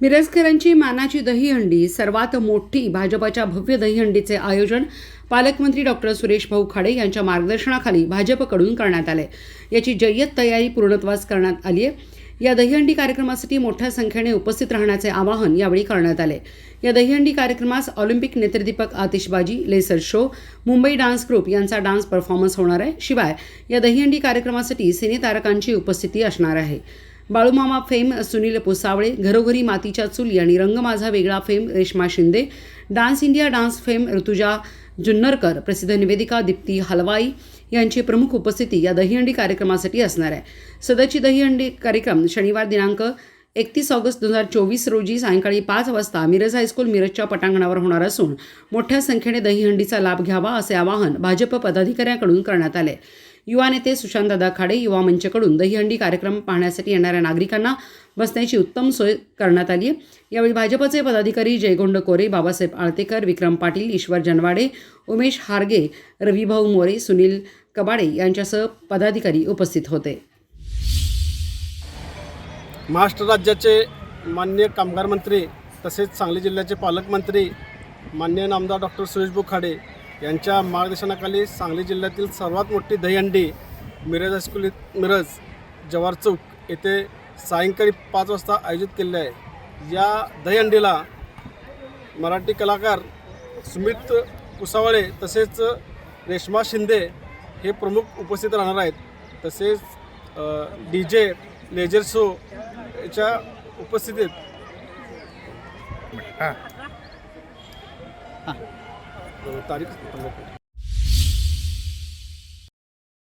मिरजकरांची मानाची दहीहंडी सर्वात मोठी भाजपाच्या भव्य दहीहंडीचे आयोजन पालकमंत्री डॉक्टर सुरेश भाऊ खाडे यांच्या मार्गदर्शनाखाली भाजपकडून करण्यात आले. याची जय्यत तयारी पूर्णत्वास करण्यात आली आहे. या दहीहंडी कार्यक्रमासाठी मोठ्या संख्येने उपस्थित राहण्याचे आवाहन यावेळी करण्यात आले. या दहीहंडी कार्यक्रमास ऑलिम्पिक नेत्रदीपक आतिषबाजी laser show Mumbai dance group यांचा डान्स परफॉर्मन्स होणार आहे. शिवाय या दहीहंडी कार्यक्रमासाठी सिनेतारकांची उपस्थिती असणार आहे. बाळूमामा फेम सुनील पुसावळे घरोघरी मातीच्या चुली आणि Rang Maza Vegla fame Reshma Shinde dance India dance fame Rutuja Junnarkar प्रसिद्ध निवेदिका दीप्ती हलवाई यांची प्रमुख उपस्थिती या दहीहंडी कार्यक्रमासाठी असणार आहे. सदरची दहीहंडी कार्यक्रम शनिवार दिनांक एकतीस ऑगस्ट दोन हजार चोवीस रोजी सायंकाळी पाच वाजता मिरज हायस्कूल मिरजच्या पटांगणावर होणार असून मोठ्या संख्येने दहीहंडीचा लाभ घ्यावा असे आवाहन भाजप पदाधिकाऱ्यांकडून करण्यात आले. युवा नेते सुशांतदादा खाडे युवा मंचकडून दहीहंडी कार्यक्रम पाहण्यासाठी येणाऱ्या नागरिकांना बसण्याची उत्तम सोय करण्यात आली आहे. यावेळी भाजपचे पदाधिकारी जयगोंड कोरे बाबासाहेब आळतेकर विक्रम पाटील ईश्वर जनवाडे उमेश हारगे रविभाऊ मोरे सुनील कबाडे यांच्यासह पदाधिकारी उपस्थित होते. महाराष्ट्र राज्याचे माननीय कामगार मंत्री तसेच सांगली जिल्ह्याचे पालकमंत्री माननीय नामदार डॉक्टर सुरेश खाडे यांच्या मार्गदर्शनाखाली सांगली जिल्ह्यातील सर्वात मोठी दहीहंडी मिरज हायस्कूल मिरज जवाहर चौक येथे सायंकाळी पाच वाजता आयोजित केले आहे. या दहीहंडीला मराठी कलाकार सुमित पुसावळे तसेच रेश्मा शिंदे हे प्रमुख उपस्थित राहणार आहेत. तसेच डी जे लेजर शो याच्या उपस्थितीत तारीख